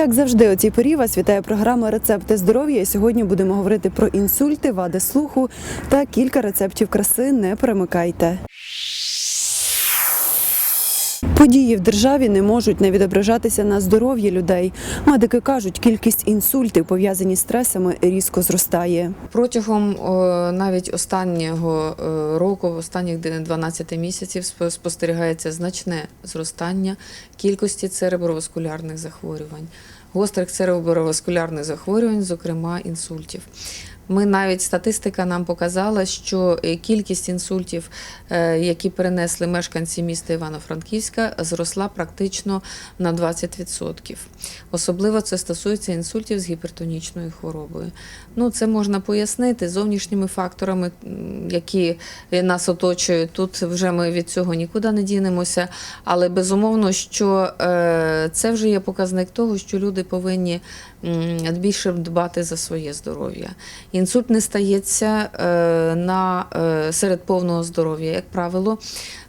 Як завжди, у цій порі вас вітає програма Рецепти здоров'я. І Сьогодні будемо говорити про інсульти, вади слуху та кілька рецептів краси. Не перемикайте. Події в державі не можуть не відображатися на здоров'ї людей. Медики кажуть, кількість інсультів, пов'язані з стресами, різко зростає. Протягом навіть останнього е, року, останніх 12 місяців, спо- спостерігається значне зростання кількості цереброваскулярних захворювань, гострих цереброваскулярних захворювань, зокрема інсультів. Ми навіть статистика нам показала, що е, кількість інсультів, е, які перенесли мешканці міста Івано-Франківська, зросла практично на 20%. Особливо це стосується інсультів з гіпертонічною хворобою. Ну, це можна пояснити зовнішніми факторами, які нас оточують. Тут вже ми від цього нікуди не дінемося. Але безумовно, що е, це вже є показник того, що люди повинні більше дбати за своє здоров'я. Інсульт не стається е, на, е, серед повного здоров'я. Як правило,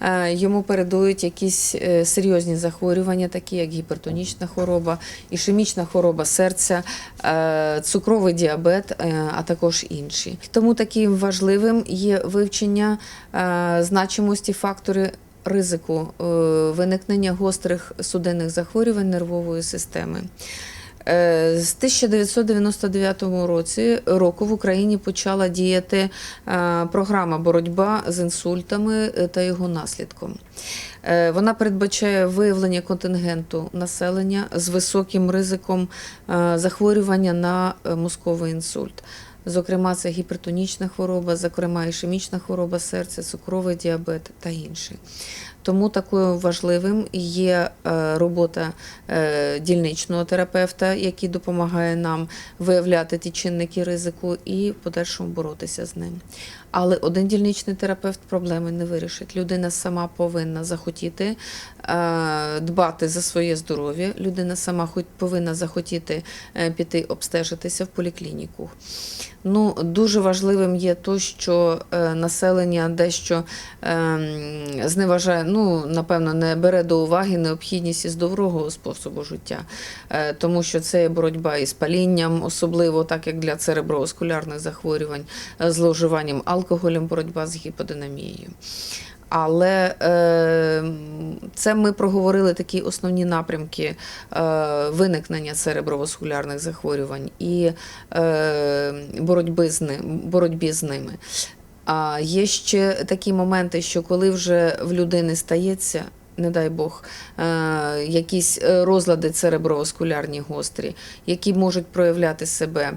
е, йому передують якісь серйозні захворювання, такі як гіпертонічна хвороба, ішемічна хвороба серця, цукровий діабет, а також інші. Тому таким важливим є вивчення значимості фактори. Ризику виникнення гострих судинних захворювань нервової системи. Е, З 1999 році року в Україні почала діяти е, програма боротьба з інсультами та його наслідком. Е, Вона передбачає виявлення контингенту населення з високим ризиком захворювання на мозковий інсульт. Зокрема, це гіпертонічна хвороба, зокрема ішемічна хвороба серця, цукровий діабет та інші. Тому такою важливим є е, робота е, дільничного терапевта, який допомагає нам виявляти ті чинники ризику і в подальшому боротися з ним. Але один дільничний терапевт проблеми не вирішить. Людина сама повинна захотіти е, дбати за своє здоров'я. Людина сама повинна захотіти піти обстежитися в поліклініку. Ну, дуже важливим є то, що населення дещо е, зневажає, ну, напевно, не бере до уваги необхідність і здорового способу життя, е, тому що це є боротьба із палінням, особливо так як для цереброваскулярних захворювань, е, зловживанням алкоголем, боротьба з гіподинамією. Але е, це ми проговорили такі основні напрямки виникнення цереброваскулярних захворювань і боротьби з ним, боротьбі з ними. А є ще такі моменти, що коли вже в людини стається, не дай Бог, е, якісь е, розлади цереброваскулярні гострі, які можуть проявляти себе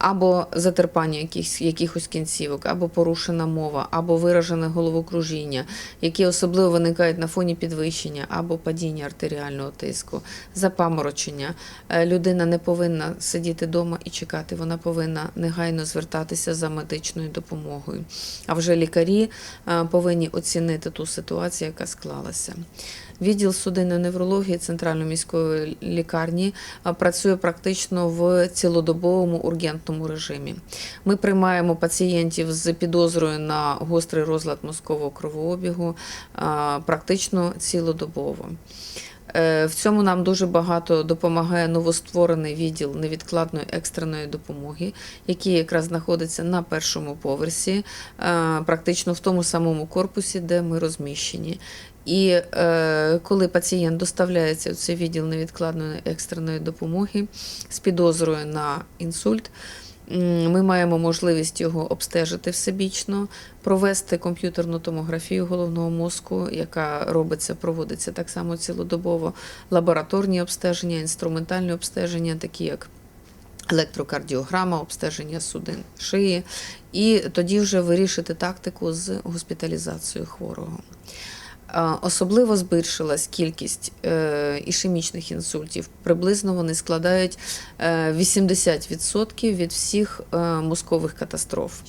або затерпання якихось, якихось кінцівок, або порушена мова, або виражене головокружіння, які особливо виникають на фоні підвищення або падіння артеріального тиску, запаморочення. Е, Людина не повинна сидіти вдома і чекати, вона повинна негайно звертатися за медичною допомогою. А вже лікарі е, повинні оцінити ту ситуацію, яка склалася. Відділ судинної неврології центральної міської лікарні працює практично в цілодобовому ургентному режимі. Ми приймаємо пацієнтів з підозрою на гострий розлад мозкового кровообігу практично цілодобово. Е, В цьому нам дуже багато допомагає новостворений відділ невідкладної екстреної допомоги, який якраз знаходиться на першому поверсі, практично в тому самому корпусі, де ми розміщені. І е, коли пацієнт доставляється в цей відділ невідкладної екстреної допомоги з підозрою на інсульт, ми маємо можливість його обстежити всебічно, провести комп'ютерну томографію головного мозку, яка робиться, проводиться так само цілодобово, лабораторні обстеження, інструментальні обстеження, такі як електрокардіограма, обстеження судин шиї, і тоді вже вирішити тактику з госпіталізацією хворого. Особливо збільшилась кількість е, ішемічних інсультів. Приблизно вони складають е, 80% від всіх е, мозкових катастроф.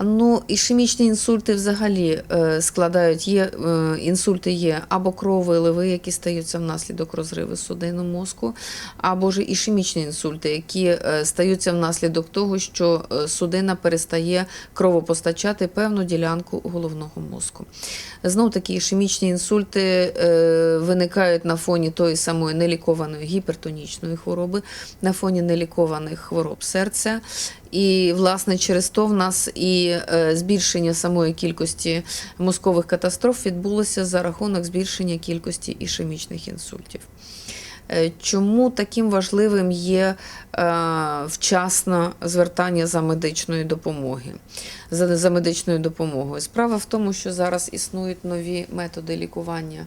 Ну, ішемічні інсульти взагалі е, складають, є е, інсульти є або крововиливи, які стаються внаслідок розриву судину мозку, або ж ішемічні інсульти, які е, стаються внаслідок того, що судина перестає кровопостачати певну ділянку головного мозку. Знов таки, ішемічні інсульти виникають на фоні тої самої нелікованої гіпертонічної хвороби, на фоні нелікованих хвороб серця. І, власне, через то в нас і е, збільшення самої кількості мозкових катастроф відбулося за рахунок збільшення кількості ішемічних інсультів. Е, Чому таким важливим є е, вчасне звертання за медичною допомогою? За, медичною допомогою? Справа в тому, що зараз існують нові методи лікування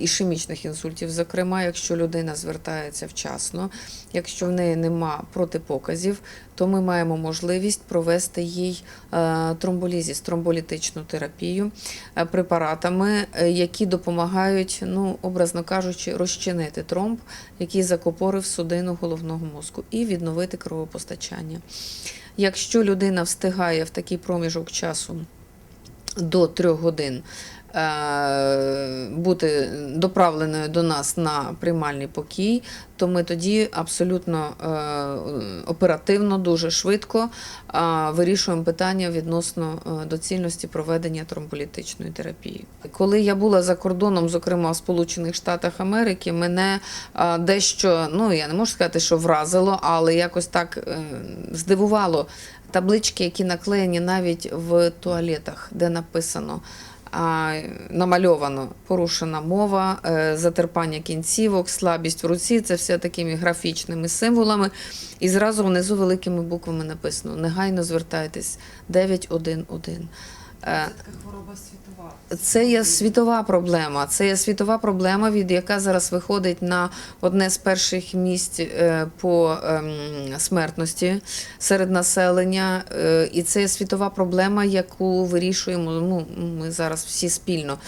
ішемічних інсультів. Зокрема, якщо людина звертається вчасно, якщо в неї нема протипоказів, то ми маємо можливість провести їй е, тромболізіс, тромболітичну терапію е, препаратами, е, які допомагають, ну, образно кажучи, розчинити тромб, який закупорив судину головного мозку, і відновити кровопостачання. Якщо людина встигає в такий проміжок часу до трьох годин е, бути доправленою до нас на приймальний покій, то ми тоді абсолютно е, оперативно, дуже швидко е, вирішуємо питання відносно е, доцільності проведення тромболітичної терапії. Коли я була за кордоном, зокрема в Сполучених Штатах Америки, мене е, дещо, ну я не можу сказати, що вразило, але якось так е, здивувало таблички, які наклеєні навіть в туалетах, де написано. Намальовано порушена мова, е, затерпання кінцівок, слабість в руці це все такими графічними символами. І зразу внизу великими буквами написано: негайно звертайтесь 911. Е, хвороба світова. це є світова проблема. Це є світова проблема, від яка зараз виходить на одне з перших місць е, по ем, смертності серед населення. Е, І це є світова проблема, яку вирішуємо ну, ми зараз всі спільно.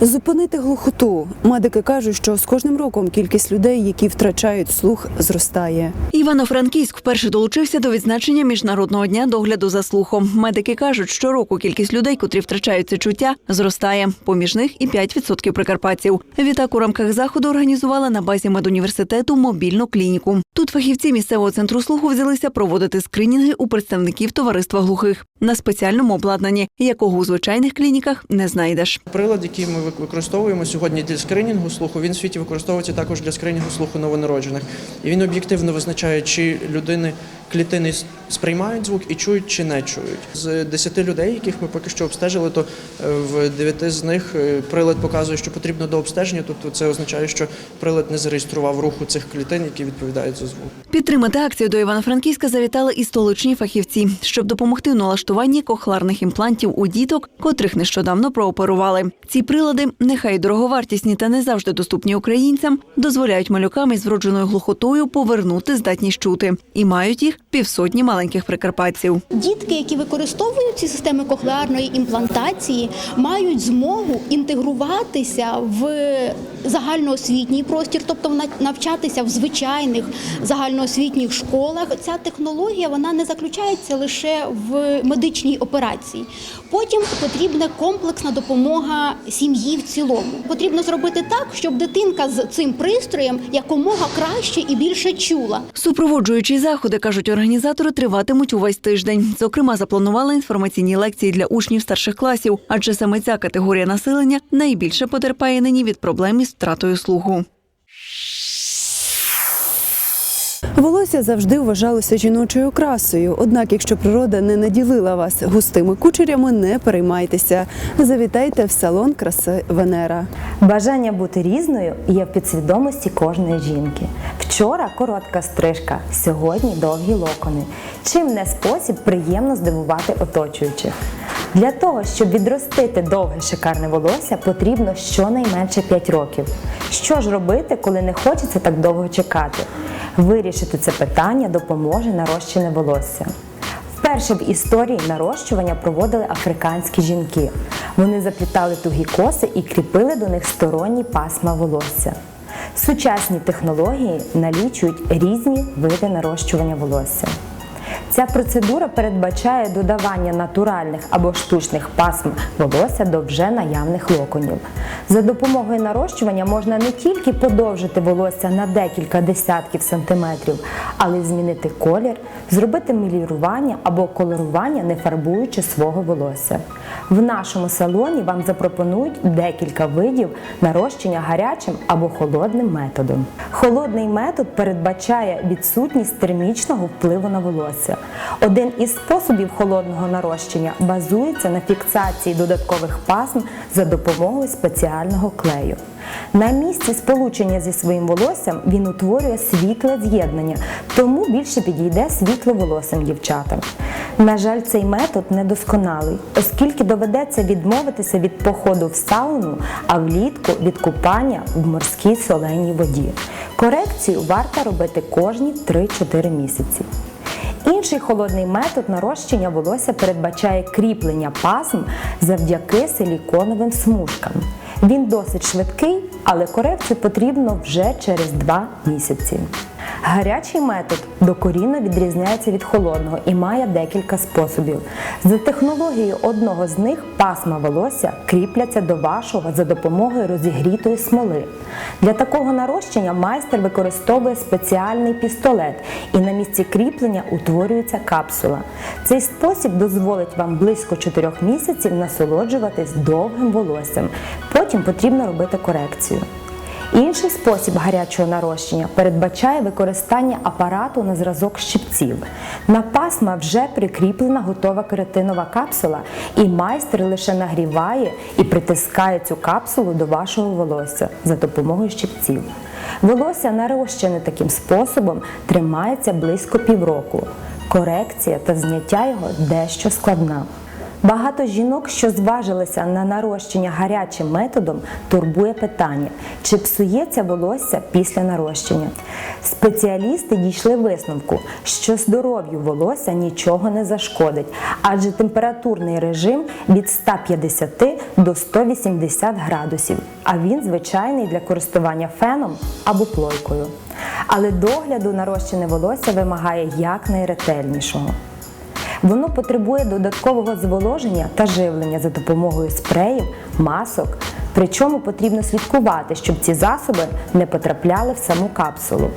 Зупинити глухоту. Медики кажуть, що з кожним роком кількість людей, які втрачають слух, зростає. Івано-Франківськ вперше долучився до відзначення міжнародного дня догляду за слухом. Медики кажуть, що року кількість людей, котрі втрачають це чуття, зростає. Поміж них і 5% прикарпатців. Відтак у рамках заходу організували на базі медуніверситету мобільну клініку. Тут фахівці місцевого центру слуху взялися проводити скринінги у представників товариства глухих на спеціальному обладнанні, якого у звичайних клініках не знайдеш. Прилад, який ми використовуємо сьогодні для скринінгу слуху, він в світі використовується також для скринінгу слуху новонароджених. І він об'єктивно визначає, чи людини клітини сприймають звук і чують чи не чують. З 10 людей, яких ми поки що обстежили, то е, в 9 з них е, прилад показує, що потрібно до обстеження. Тобто це означає, що прилад не зареєстрував руху цих клітин, які відповідають за звук. Підтримати акцію до Івано-Франківська завітали і столичні фахівці, щоб допомогти в налаштуванні кохларних імплантів у діток, котрих нещодавно прооперували. Ці прилади, нехай дороговартісні та не завжди доступні українцям, дозволяють малюкам із вродженою глухотою повернути здатність чути і мають їх півсотні маленьких прикарпатців. Дітки, які використовують ці системи кохлеарної імплантації, мають змогу інтегруватися в загальноосвітній простір, тобто навчатися в звичайних загальноосвітніх школах. Ця технологія вона не заключається лише в медичній операції. Потім потрібна комплексна допомога сім'ї в цілому. Потрібно зробити так, щоб дитинка з цим пристроєм якомога краще і більше чула. Супроводжуючі заходи, кажуть організатори, триватимуть увесь тиждень. Зокрема, запланували інформаційні лекції для учнів старших класів, адже саме ця категорія населення найбільше потерпає нині від проблем із втратою слуху. Волосся завжди вважалося жіночою красою. Однак, якщо природа не наділила вас густими кучерями, не переймайтеся. Завітайте в салон краси Венера. Бажання бути різною є в підсвідомості кожної жінки. Вчора коротка стрижка, сьогодні довгі локони. Чим не спосіб приємно здивувати оточуючих. Для того, щоб відростити довге шикарне волосся, потрібно щонайменше 5 років. Що ж робити, коли не хочеться так довго чекати? Вирішити це питання допоможе нарощене волосся. Вперше в історії нарощування проводили африканські жінки. Вони заплітали тугі коси і кріпили до них сторонні пасма волосся. Сучасні технології налічують різні види нарощування волосся. Ця процедура передбачає додавання натуральних або штучних пасм волосся до вже наявних локонів. За допомогою нарощування можна не тільки подовжити волосся на декілька десятків сантиметрів, але й змінити колір, зробити мілірування або колорування, не фарбуючи свого волосся. В нашому салоні вам запропонують декілька видів нарощення гарячим або холодним методом. Холодний метод передбачає відсутність термічного впливу на волосся. Один із способів холодного нарощення базується на фіксації додаткових пасм за допомогою спеціального клею. На місці сполучення зі своїм волоссям він утворює світле з'єднання, тому більше підійде світловолосим дівчатам. На жаль, цей метод недосконалий, оскільки доведеться відмовитися від походу в сауну, а влітку від купання в морській соленій воді. Корекцію варто робити кожні 3-4 місяці. Інший холодний метод нарощення волосся передбачає кріплення пазм завдяки силіконовим смужкам. Він досить швидкий, але корекцію потрібно вже через 2 місяці. Гарячий метод докорінно відрізняється від холодного і має декілька способів. За технологією одного з них пасма волосся кріпляться до вашого за допомогою розігрітої смоли. Для такого нарощення майстер використовує спеціальний пістолет і на місці кріплення утворюється капсула. Цей спосіб дозволить вам близько 4 місяців насолоджуватись довгим волоссям. Потім потрібно робити корекцію. Інший спосіб гарячого нарощення передбачає використання апарату на зразок щипців. На пасма вже прикріплена готова кератинова капсула, і майстер лише нагріває і притискає цю капсулу до вашого волосся за допомогою щипців. Волосся нарощене таким способом тримається близько півроку. Корекція та зняття його дещо складна. Багато жінок, що зважилися на нарощення гарячим методом, турбує питання, чи псується волосся після нарощення. Спеціалісти дійшли висновку, що здоров'ю волосся нічого не зашкодить, адже температурний режим від 150 до 180 градусів, а він звичайний для користування феном або плойкою. Але догляду нарощене волосся вимагає якнайретельнішого. Воно потребує додаткового зволоження та живлення за допомогою спреїв, масок. Причому потрібно слідкувати, щоб ці засоби не потрапляли в саму капсулу.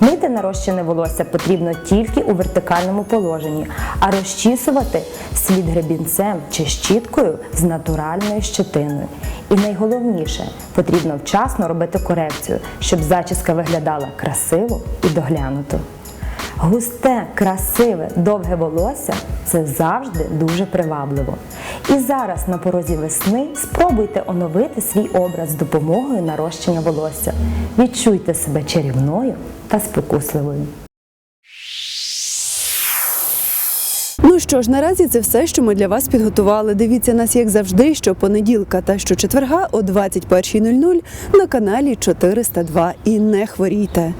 Мити нарощене волосся потрібно тільки у вертикальному положенні, а розчісувати слід гребінцем чи щіткою з натуральною щетиною. І найголовніше, потрібно вчасно робити корекцію, щоб зачіска виглядала красиво і доглянуто. Густе, красиве, довге волосся це завжди дуже привабливо. І зараз на порозі весни спробуйте оновити свій образ з допомогою нарощення волосся. Відчуйте себе чарівною та спокусливою. Ну що ж, наразі це все, що ми для вас підготували. Дивіться нас, як завжди, щопонеділка та щочетверга о 21.00 на каналі 402. І не хворійте.